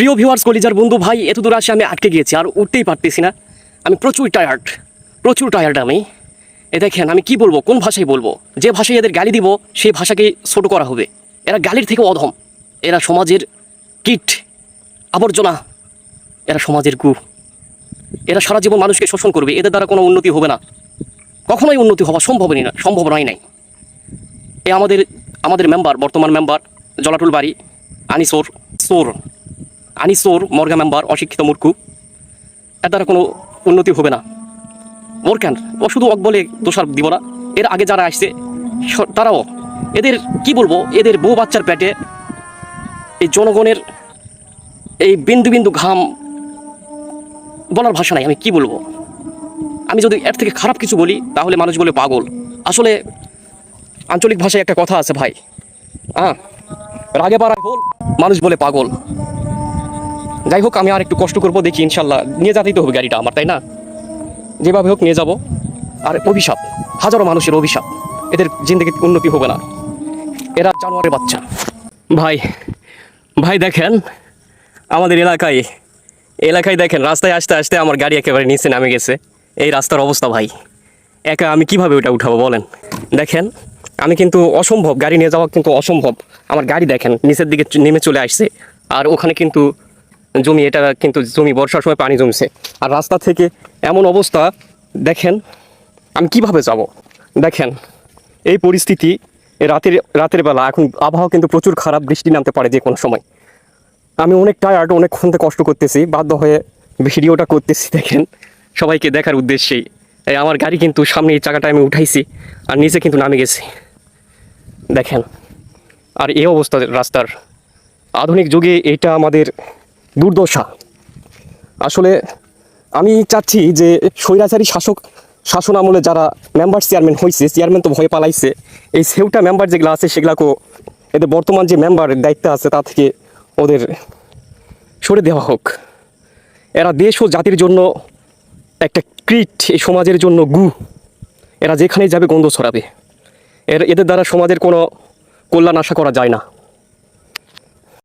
প্রিয় ভিউয়ার্স কলিজার বন্ধু ভাই এত দূর আসে আমি আটকে গিয়েছি, আর উঠতেই পারতেছি না। আমি প্রচুর টায়ার্ড প্রচুর টায়ার্ড আমি। এ দেখেন, আমি কি বলব, কোন ভাষায় বলব? যে ভাষায় এদের গালি দিব সেই ভাষাকে ছোট করা হবে। এরা গালির থেকে অধম। এরা সমাজের কিট, আবর্জনা। এরা সমাজের গু। এরা সারা জীবন মানুষকে শোষণ করবে, এদের দ্বারা কোনো উন্নতি হবে না। কখনোই উন্নতি হওয়া সম্ভবই না সম্ভব নয় নাই। এ আমাদের আমাদের মেম্বার বর্তমান মেম্বার জলাটুল বাড়ি, আনিসোর, সোর। আনিসোর মর্গা মেম্বার, অশিক্ষিত মূর্খু। এর দ্বারা কোনো উন্নতি হবে না। ওর কেন ও শুধু অক বলে দোষার দিব না। এর আগে যারা আসছে তারাও। এদের কি বলব? এদের বউ বাচ্চার পেটে এই জনগণের এই বিন্দু বিন্দু ঘাম বলার ভাষা নাই, আমি কি বলব? আমি যদি এর থেকে খারাপ কিছু বলি, তাহলে মানুষ বলে পাগল। আসলে আঞ্চলিক ভাষায় একটা কথা আছে ভাই। হ্যাঁ রাগে পাড়ায় হল, মানুষ বলে পাগল। যাই হোক, আমি আর একটু কষ্ট করব, দেখি ইনশাল্লাহ। নিয়ে যেতেই তো হবে গাড়িটা আমার, তাই না? যেভাবে হোক নিয়ে যাব। আর অভিশাপ, হাজারো মানুষের অভিশাপ, এদের জিন্দগি উন্নতি হবে না। এরা জানোয়ারের বাচ্চা। ভাই ভাই দেখেন, আমাদের এলাকায় এলাকায় দেখেন, রাস্তায় আসতে আসতে আমার গাড়ি একেবারে নিচে নামে গেছে। এই রাস্তার অবস্থা ভাই। একা আমি কীভাবে ওটা উঠাবো বলেন? দেখেন, আমি কিন্তু অসম্ভব, গাড়ি নিয়ে যাওয়া কিন্তু অসম্ভব। আমার গাড়ি দেখেন, নিচের দিকে নেমে চলে আসছে। আর ওখানে কিন্তু জমি, এটা কিন্তু জমি, বর্ষার সময় পানি জমছে। আর রাস্তা থেকে এমন অবস্থা, দেখেন, আমি কীভাবে যাব? দেখেন, এই পরিস্থিতি রাতের রাতের বেলা, এখন আবহাওয়া কিন্তু প্রচুর খারাপ, বৃষ্টি নামতে পারে যে কোনো সময়। আমি অনেক টায়ার্ড অনেকক্ষণ কষ্ট করতেছি, বাধ্য হয়ে ভিডিওটা করতেছি, দেখেন, সবাইকে দেখার উদ্দেশ্যেই। এই আমার গাড়ি কিন্তু সামনে এই চাকাটা আমি উঠাইছি, আর নিচে কিন্তু নামে গেছি। দেখেন, আর এই অবস্থা রাস্তার। আধুনিক যুগে এটা আমাদের দুর্দশা। আসলে আমি চাচ্ছি যে স্বৈরাচারী শাসক শাসন আমলে যারা মেম্বার চেয়ারম্যান হয়েছে চেয়ারম্যান তো ভয় পালাইছে, এই সেউটা মেম্বার যেগুলো আছে সেগুলাকেও এদের বর্তমান যে মেম্বারের দায়িত্ব আছে তা থেকে ওদের সরে দেওয়া হোক। এরা দেশ ও জাতির জন্য একটা ক্রিট এই সমাজের জন্য গু। এরা যেখানেই যাবে গন্ধ ছড়াবে। এর, এদের দ্বারা সমাজের কোনো কল্যাণ আশা করা যায় না।